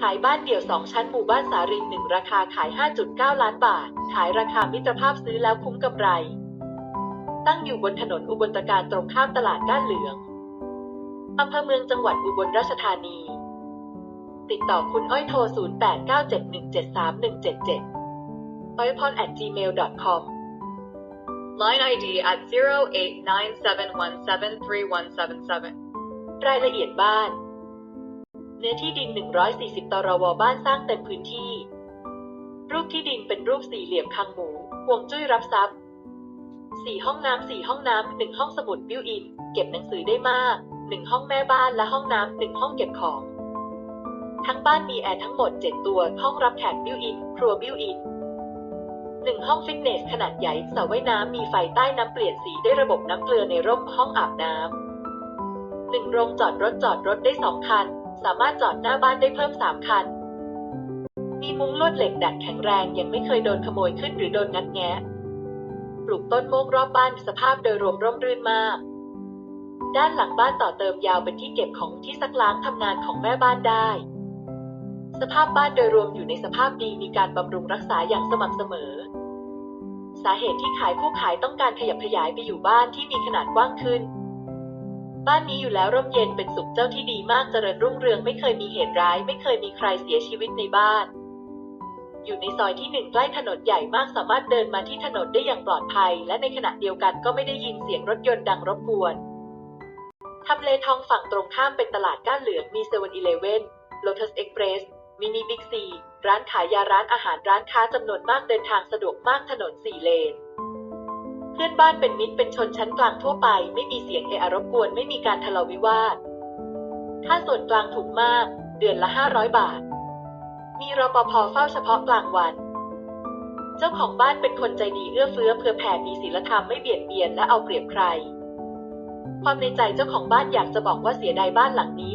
ขายบ้านเดี่ยว 2 ชั้นหมู่บ้านสารินหนึ่งราคาขาย 5.9 ล้านบาท ขายราคามิตรภาพซื้อแล้วคุ้มกำไร ตั้งอยู่บนถนนอุบลตการตรงข้ามตลาดก้านเหลืองอำเภอเมืองจังหวัดอุบลราชธานี ติดต่อคุณอ้อยโทร 0897173177อ้อยพร at gmail.com Line ID at 0897173177. รายละเอียดบ้าน เนื้อที่ดิน 140ตรวบ้านสร้างเต็มพื้นที่ รูปที่ดินเป็นรูปสี่เหลี่ยมคางหมูห่วงจุ้ยรับทรัพย์สี่ห้องน้ำสี่ห้องน้ำหนึ่งห้องสมุดบิวอิน เก็บหนังสือได้มากหนึ่งห้องแม่บ้านและห้องน้ำหนึ่งห้องเก็บของ ทั้งบ้านมีแอร์ทั้งหมด 7 ตัว ห้องรับแขกบิวอิน ครัวบิวอินหนึ่งห้องฟิตเนสขนาดใหญ่สระว่ายน้ำมีไฟใต้น้ำเปลี่ยนสีได้ระบบน้ำเกลือในร่มห้องอาบน้ำหนึ่งโรงจอดรถจอดรถได้สองคัน สามารถจอดหน้าบ้านได้เพิ่มสามคัน มีมุ้งลวดเหล็กดัดแข็งแรงยังไม่เคยโดนขโมยขึ้นหรือโดนงัดแงะ ปลูกต้นโมกรอบบ้านสภาพโดยรวมร่มรื่นมาก ด้านหลังบ้านต่อเติมยาวเป็นที่เก็บของที่ซักล้างทำงานของแม่บ้านได้ สภาพบ้านโดยรวมอยู่ในสภาพดีมีการบำรุงรักษาอย่างสม่ำเสมอ สาเหตุที่ขายผู้ขายต้องการขยับขยายไปอยู่บ้านที่มีขนาดกว้างขึ้น บ้านนี้อยู่แล้วร่มเย็นเป็นสุขเจ้าที่ดีมากเจริญรุ่งเรืองไม่เคยมีเหตุร้าย ไม่เคยมีใครเสียชีวิตในบ้าน อยู่ในซอยที่หนึ่งใกล้ถนนใหญ่มากสามารถเดินมาที่ถนนได้อย่างปลอดภัย และในขณะเดียวกันก็ไม่ได้ยินเสียงรถยนต์ดังรบกวนทำเลทองฝั่งตรงข้ามเป็นตลาดก้านเหลืองมีเซเว่นอีเลเว่นโลทัสเอ็กเพรสมินิบิ๊กซี ร้านขายยาร้านอาหารร้านค้าจำนวนมากเดินทางสะดวกมากถนนสี่เลน พื่อนบ้านเป็นมิตรเป็นชนชั้นกลางทั่วไป ไม่มีเสียงเอะอะรบกวนไม่มีการทะเลาะวิวาทค่าส่วนกลางถูกมาก เดือนละ500บาท มีรปภเฝ้าเฉพาะกลางวัน เจ้าของบ้านเป็นคนใจดีเอื้อเฟื้อเผื่อแผ่มีศีลธรรมไม่เบียดเบียนและเอาเปรียบใคร ความในใจเจ้าของบ้านอยากจะบอกว่าเสียดายบ้านหลังนี้